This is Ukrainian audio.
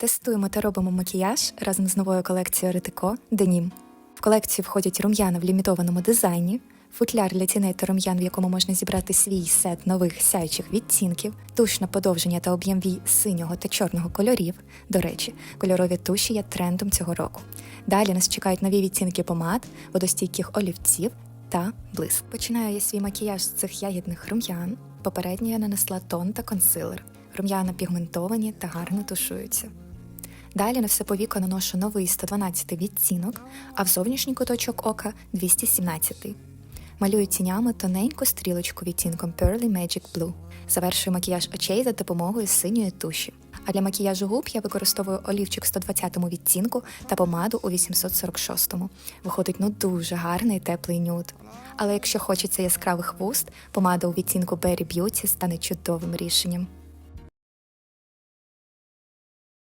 Тестуємо та робимо макіяж разом з новою колекцією Ретико Денім. В колекцію входять рум'яна в лімітованому дизайні, футляр для тіней та рум'ян, в якому можна зібрати свій сет нових сяючих відтінків, туш на подовження та об'єм вій синього та чорного кольорів. До речі, кольорові туші є трендом цього року. Далі нас чекають нові відтінки помад, водостійких олівців та блиск. Починаю я свій макіяж з цих ягідних рум'ян. Попередньо я нанесла тон та консилер. Рум'яна пігментовані та гарно тушуються. Далі на все повіко наношу новий 112 відтінок, а в зовнішній куточок ока 217. Малюю тінями тоненьку стрілочку відтінком Pearly Magic Blue. Завершую макіяж очей за допомогою синьої туші. А для макіяжу губ я використовую олівчик в 120 відтінку та помаду у 846. Виходить ну дуже гарний теплий нюд. Але якщо хочеться яскравих вуст, помада у відтінку Berry Beauty стане чудовим рішенням.